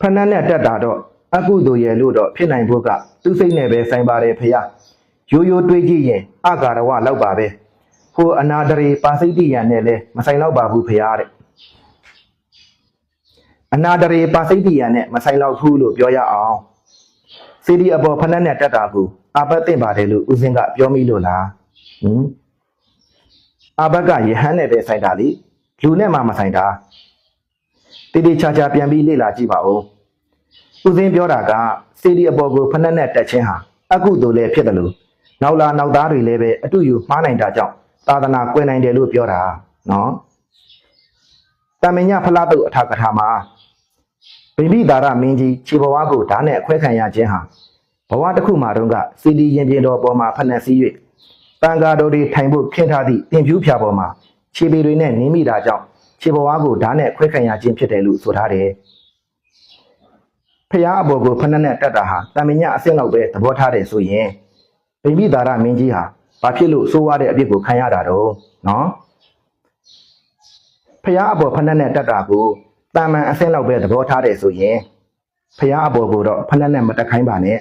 ဖဏန်းနဲ့တက်တာတော့အကုသိုလ်ရဲ့လို့တော့ဖြစ်နိုင်ဖို့ကသူစိတ်နဲ့ပဲဆိုင်ပါတယ်ဖရာရိုးရိုးတွေးကြည့်ရင်အကာရဝလောက်ပါပဲဟိုအနာဒရေပါစိတ်တိယံနဲ့လဲမဆိုင်တော့ပါဘူးဖရာတဲ့အနာဒရေပါစိတ်တိယံနဲ့မဆိုင်တော့ဘူးလို့ပြောရအောင်စီဒီအပေါ်ဖဏန်းနဲ့တက်တာကိုအဘတ်တင်ပါတယ်လို့ဦးစင်းကပြောမိလို့လားဟင်အဘတ်ကယဟန်နဲ့ပဲဆိုင်တာလေလူနဲ့မှမဆိုင်တာ တိတိချာချာပြန်ပြီးလေ့လာကြည့်ပါဦးဦးစင်းပြောတာကစီဒီအပေါ်ကိုဖဏန်းနဲ့တက်ခြင်းဟာအကုသိုလ်လည်းဖြစ်တယ်လို့နောက်လာနောက်သားတွေလည်းပဲအတူယူမှားနိုင်တာကြောင့်သာသနာကွယ်နိုင်တယ်လို့ပြောတာနော်တမင်ညဖလားတုတ်အထာကထာမှာဗိမိတာရမင်းကြီးခြေဘဝကိုဓာတ်နဲ့အခွဲခံရခြင်းဟာဘဝတစ်ခုမှာတုန်းကစီဒီရင်ပြင်တော်ပေါ်မှာဖဏက်စည်း၍တန်ဃာတော်တွေထိုင်ဖို့ခင်းထားသည့်တင်ဖြူးဖြာပေါ်မှာခြေပေတွေနဲ့နင်းမိတာကြောင့် ခြေဘဝကိုဓာတ်နဲ့အခွဲခံရခြင်းဖြစ်တယ်လို့ဆိုထားတယ်ဖះအပေါ်ကိုဖဏက်နဲ့တက်တာဟာတမင်ညအဆင့်လောက်ပဲသဘောထားတယ်ဆိုရင်ဗိမိတာရမင်းကြီးဟာဘာဖြစ်လို့ဆိုးရတဲ့အပြစ်ကိုခံရတာတော့နော်ဖះအပေါ်ဖဏက်နဲ့တက်တာကိုတာမန်အဆင့်လောက်ပဲသဘောထားတယ်ဆိုရင်ဖះအပေါ်ကိုတော့ဖဏက်နဲ့မတက်ခိုင်းပါနဲ့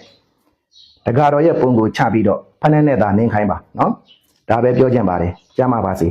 တကားတော်ရဲ့ပုံကိုချပြီးတော့ဖဏက်နဲ့သာနင်းခိုင်းပါနော်ဒါပဲပြောချင်ပါတယ်ကြားမှာပါစေ